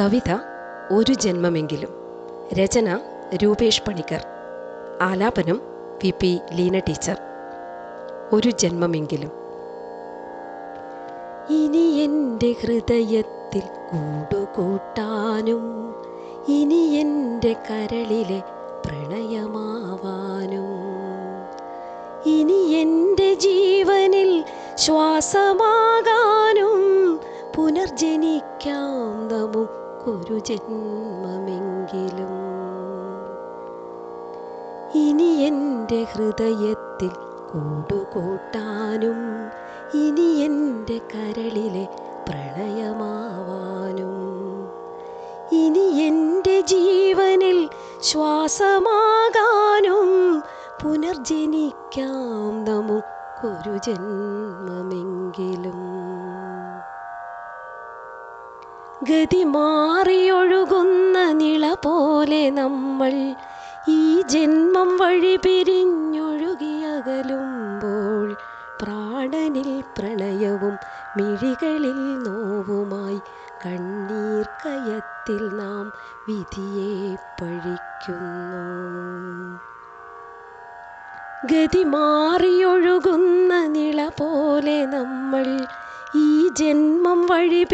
കവിത ഒരു ജന്മമെങ്കിലും. രചന രൂപേഷ് പണിക്കർ. ആലാപനം V P Leena teacher. ഒരു ജന്മമെങ്കിലും. ഇനി എന്റെ ഹൃദയത്തിൽ കൂടുകൂട്ടാനും ഇനി എന്റെ കരളിലെ പ്രണയമാവാനും ഇനി എന്റെ ജീവനിൽ ശ്വാസമാകാനും പുനർജനിക്കാം നമുക്കൊരു ജന്മമെങ്കിലും ഇനി എന്റെ ഹൃദയത്തിൽ കൂടുകൂട്ടാനും ഇനി എന്റെ കരളിലെ പ്രണയമാവാനും ഇനി എന്റെ ജീവനിൽ ശ്വാസമാകാനും പുനർജനിക്കാം നമുക്കൊരു ജന്മമെങ്കിലും. ഗതി മാറിയൊഴുകുന്ന നിള പോലെ നമ്മൾ ഈ ജന്മം വഴി പിരിഞ്ഞൊഴുകിയകലുമ്പോൾ പ്രാണനിൽ പ്രണയവും മിഴികളിൽ നോവുമായി കണ്ണീർ കയത്തിൽ നാം വിധിയെ പഴിക്കുന്നു. ഗതി മാറിയൊഴുകുന്ന നിള പോലെ നമ്മൾ ഈ ജന്മം വഴി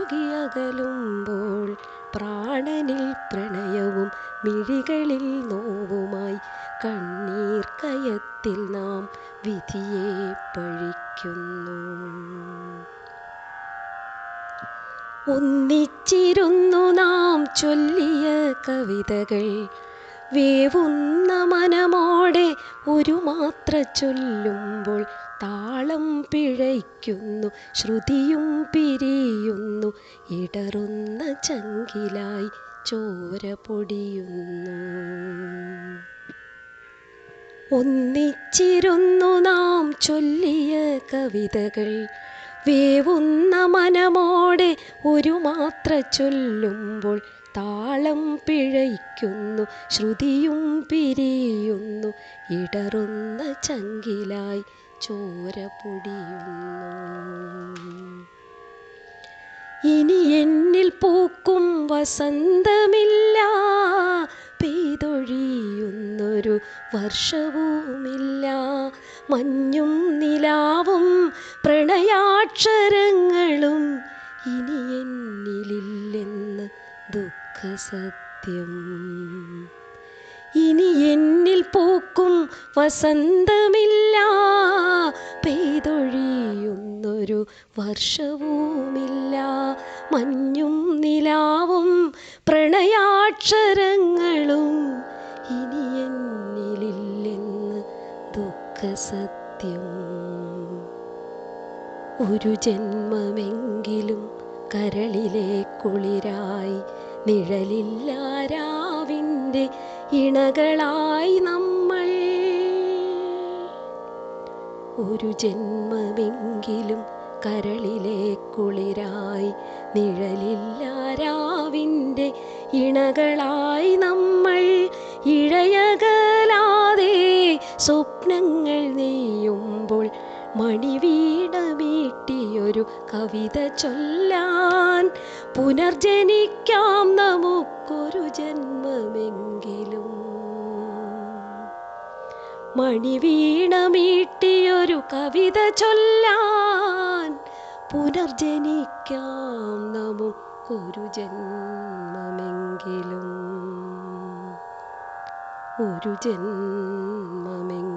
പിരിഞ്ഞൊഴുകിയകലുമ്പോൾ പ്രാണനിൽ പ്രണയവും മിഴികളിൽ നോവുമായി കണ്ണീർ കയത്തിൽ നാം വിധിയെ പഴിക്കുന്നു. ഒന്നിച്ചിരുന്നു നാം ചൊല്ലിയ കവിതകൾ വേവുന്ന മനമോടെ ഒരു മാത്ര ചൊല്ലുമ്പോൾ താളം പിഴയ്ക്കുന്നു ശ്രുതിയും പിരിയുന്നു ഇടറുന്ന ചങ്കിലായി ചോര പൊടിയുന്നു. ഒന്നിച്ചിരുന്നു നാം ചൊല്ലിയ കവിതകൾ വേവുന്ന മനമോടെ ഒരു മാത്ര ചൊല്ലുമ്പോൾ താളം പിഴയ്ക്കുന്നു ശ്രുതിയും പിരിയുന്നു ഇടറുന്ന ചങ്കിലായി ചോര പൊടിയുന്നു. ഇനി എന്നിൽ പൂക്കും വസന്തമില്ല പെയ്തൊഴിയുന്നൊരു വർഷവുമില്ല. മഞ്ഞും നിലാവും പ്രണയാക്ഷരങ്ങളും ഇനി എന്നിലില്ലെന്ന് ദുഃഖസത്യം ഇനി എന്നിൽ പൂക്കും വസന്തമില്ല. പെയ്തൊഴിയുന്നൊരു വർഷവുമില്ല. മഞ്ഞും നിലാവും പ്രണയാക്ഷരങ്ങളും ഇനി എന്നിലില്ലെന്ന് ദുഃഖസത്യം ഒരു ജന്മമെങ്കിലും കരളിലെ കുളിരായി നിഴലില്ലാരാവിന്റെ ഇണകളായി നമ്മൾ. ഒരു ജന്മമെങ്കിലും കരളിലെ കുളിരായി നിഴലില്ല രാവിന്റെ ഇണകളായി നമ്മൾ. ഇഴയകലാതെ സ്വപ്നങ്ങൾ നെയ്യുമ്പോൾ മണിവീണ വീട്ടിയൊരു കവിത ചൊല്ലാൻ പുനർജനിക്കാം നമുക്കൊരു ജന്മമെങ്കിലും. മണിവീണ വീട്ടിയൊരു കവിത ചൊല്ലാൻ പുനർജനിക്കാം നമുക്കൊരു ജന്മമെങ്കിലും. ഒരു ജന്മമെങ്കിലും.